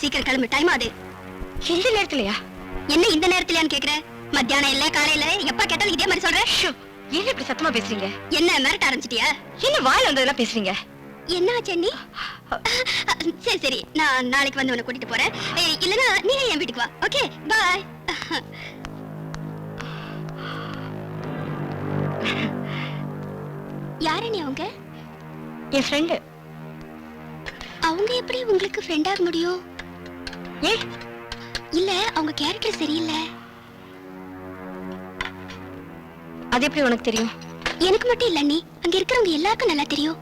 சீக்கிரம் கிளம்பு டைம் ஆகுது இந்த நேரத்துலயா? என்ன இந்த நேரத்துலயான்னு கேக்குற? மத்தியானம் இல்ல காலையில எப்ப கேட்டாலும் இதே மாதிரி சொல்ற? ஏன் இப்படி சத்தமா பேசுறீங்க? என்ன மிரட்ட ஆரம்பிச்சிட்டியா? என்ன வாயில வந்ததெல்லாம் பேசுறீங்க? என்ன சென்னி சரி சரி நான் நாளைக்கு வந்து உன்னை கூட்டிட்டு போறேன். இல்லனா நீ என் வீட்டுக்கு வா ஓகே? பாய் யாரு நீ அவங்க? என் ஃப்ரெண்டு அவங்க எப்படி உங்களுக்கு ஃப்ரெண்ட் ஆக முடியும்? ஏ இல்ல அவங்க கேரக்டர் சரியில்லை. அது எப்படி உனக்கு தெரியும்? எனக்கு மட்டும் இல்ல அண்ணி. அங்க இருக்கிறவங்க எல்லாருக்கும் நல்லா தெரியும்.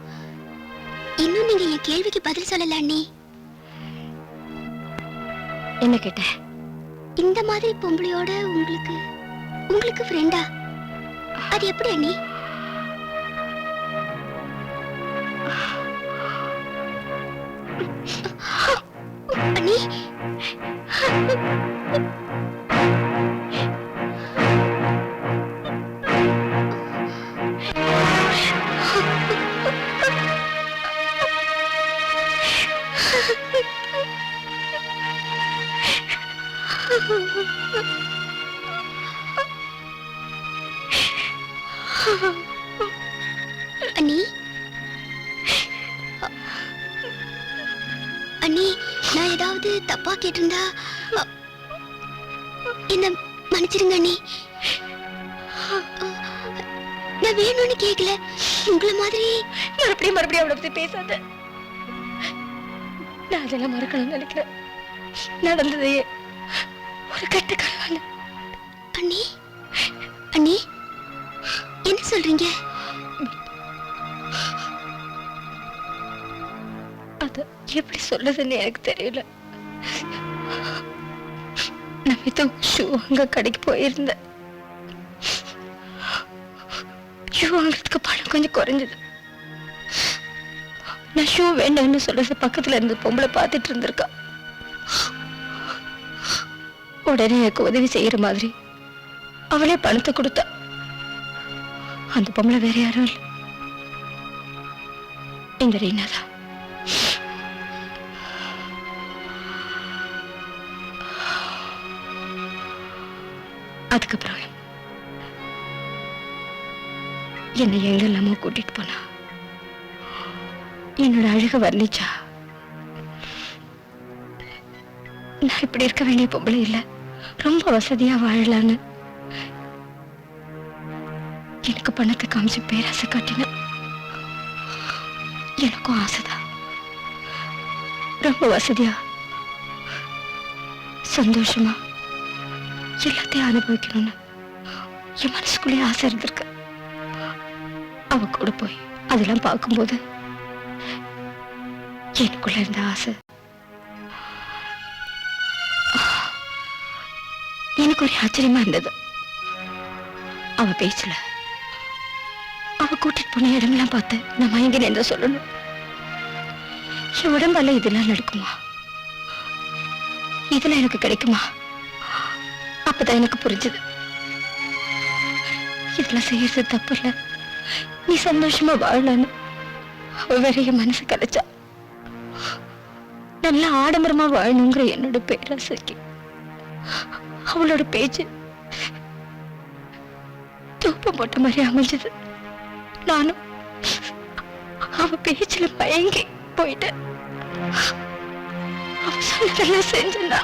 இன்னும் நீங்க என் கேள்விக்கு பதில் சொல்லல அண்ணி. என்ன கேட்ட? இந்த மாதிரி பொம்பளையோட உங்களுக்கு உங்களுக்கு ஃப்ரெண்டா அது எப்படி அண்ணி? அண்ணி. அண்ணி நான் ஏதாவது தப்பா கேட்டிருந்தா என்ன மன்னிச்சிருங்க அண்ணி. நான் வேணும்னு கேக்கல. உங்களை மாதிரி மறுபடியும் மறுபடியும் அவளை பத்தி பேசாத. நான் அதெல்லாம் மறக்கணும்னு நினைக்கிறேன் நடந்ததையே. ஒரு கட்ட கனவான அண்ணி அண்ணி என்ன சொல்றீங்க? அது எப்படி சொல்லுதுன்னு எனக்கு தெரியல. ஏதோ ஷூ அங்க கடைக்கு போயிருந்தேன். ஷூ வாங்குறதுக்கு பணம் கொஞ்சம் குறைஞ்சது. நான் ஷூ வேண்டாம்னு சொல்றது பக்கத்துல இருந்து பொம்பளை பார்த்துட்டு இருந்திருக்கா. உடனே எனக்கு உதவி செய்யற மாதிரி அவளே பணத்தை கொடுத்தா. அந்த பொம்பளை வேற யாரும் இல்லை. இந்த ரீனா தான் அதுக்கப்புறம் என்னை எங்கெல்லாமோ கூட்டிட்டு போனா. என்னோட அழக வர்ணிச்சா? நான் இப்படி இருக்க வேண்டிய பொம்பளை இல்ல. ரொம்ப வசதியா வாழலான்னு. எனக்கு பணத்தை காமிச்சு பேராசை காட்டின. எனக்கும் ஆசைதான். ரொம்ப வசதியா. சந்தோஷமா. எல்லாத்தையும் அனுபவிக்கணும்னு. என் மனசுக்குள்ளேயே ஆசை இருந்திருக்கு. அவ கூட போய் அதெல்லாம் பார்க்கும்போது எனக்குள்ள இருந்த ஆசை. எனக்கு ஒரு ஆச்சரியமா இருந்தது. அவ பேச்சல. அவ கூட்டிட்டு போன இடமெல்லாம் பார்த்து நான் மயங்கி நின்று சொல்லணும். என் உடம்பால இதெல்லாம் நடக்குமா? இதெல்லாம் எனக்கு கிடைக்குமா? அப்பதான் எனக்கு புரிஞ்சது. இதெல்லாம் செய்யறது தப்பு இல்ல. நீ சந்தோஷமா வாழலான்னு. அவ வேற என் மனசு கலைச்சா. நல்லா ஆடம்பரமா வாழணுங்கிற என்னோட பேராசைக்கு. அவளோட பேச்சு தூப்பம் போட்ட மாதிரி அமைஞ்சது. நானும் அவ பேச்சுல பயங்கி போயிட்டேன். அவ சொன்னதெல்லாம் செஞ்சா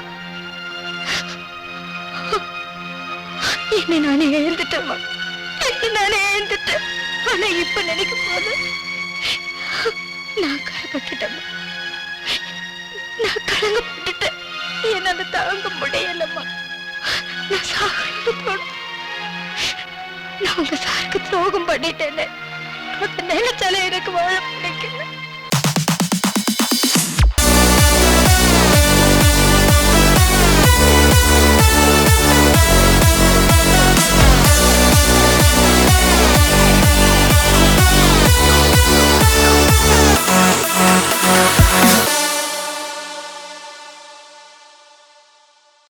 என்னை நானே எழுந்துட்டேம்மா என்னை நானே எழுந்துட்டேன் ஆனா இப்ப நினைக்கும் போது நான் கரப்பட்டுட்டேம்மா நான் கலங்கப்பட்டுட்டேன் என்னால தாங்க முடியலம்மா. நான் சாகிட்டு போனேன். நான் உங்க சாருக்கு துரோகம் பண்ணிட்டேன்னு நினைச்சாலே எனக்கு வாழ பிடிக்கல.